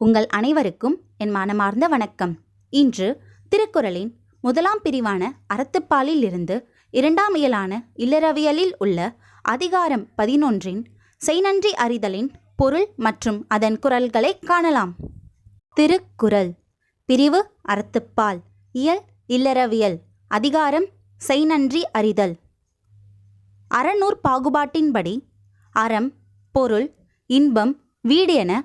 உங்கள் அனைவருக்கும் என் மனமார்ந்த வணக்கம். இன்று திருக்குறளின் முதலாம் பிரிவான அறத்துப்பாலில் இருந்து இரண்டாம் இயலான இல்லறவியலில் உள்ள அதிகாரம் பதினொன்றின் செய்நன்றி அறிதலின் பொருள் மற்றும் அதன் குரல்களை காணலாம். திருக்குறள். பிரிவு அறத்துப்பால். இயல் இல்லறவியல். அதிகாரம் செய்நன்றி அறிதல். அறநூற் பாகுபாட்டின்படி அறம் பொருள் இன்பம் வீடு என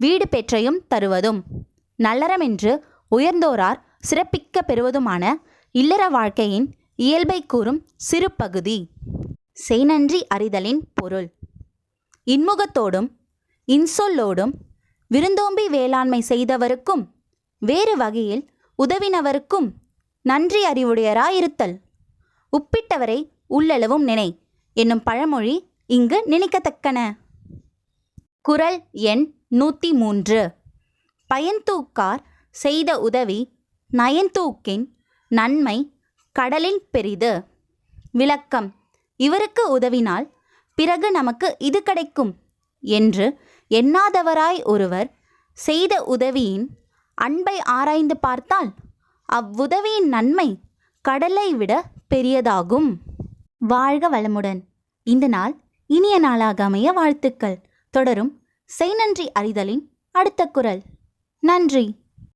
வீடு பெற்றையும் தருவதும். நல்லறமென்று உயர்ந்தோரார் சிறப்பிக்க பெறுவதுமான இல்லற வாழ்க்கையின் இயல்பை கூறும் சிறு பகுதி செய்நன்றி அறிதலின் பொருள். இன்முகத்தோடும் இன்சொல்லோடும் விருந்தோம்பி வேளாண்மை செய்தவருக்கும் வேறு வகையில் உதவினவருக்கும் நன்றி அறிவுடையராயிருத்தல். உப்பிட்டவரை உள்ளளவும் நினை என்னும் பழமொழி இங்கு நினைக்கத்தக்கன. குரல் எண் நூற்றி மூன்று பயன்தூக்கார் செய்த உதவி நயன்தூக்கின் நன்மை கடலில் பெரிது. விளக்கம் இவருக்கு உதவினால் பிறகு நமக்கு இது கிடைக்கும் என்று எண்ணாதவராய் ஒருவர் செய்த உதவியின் அன்பை ஆராய்ந்து பார்த்தால் அவ்வுதவியின் நன்மை கடலை விட பெரியதாகும். வாழ்க வளமுடன். இந்த நாள் இனிய நாளாக அமைய வாழ்த்துக்கள். தொடரும் செய்நன்றி அறிதலின் அடுத்த குரல். நன்றி.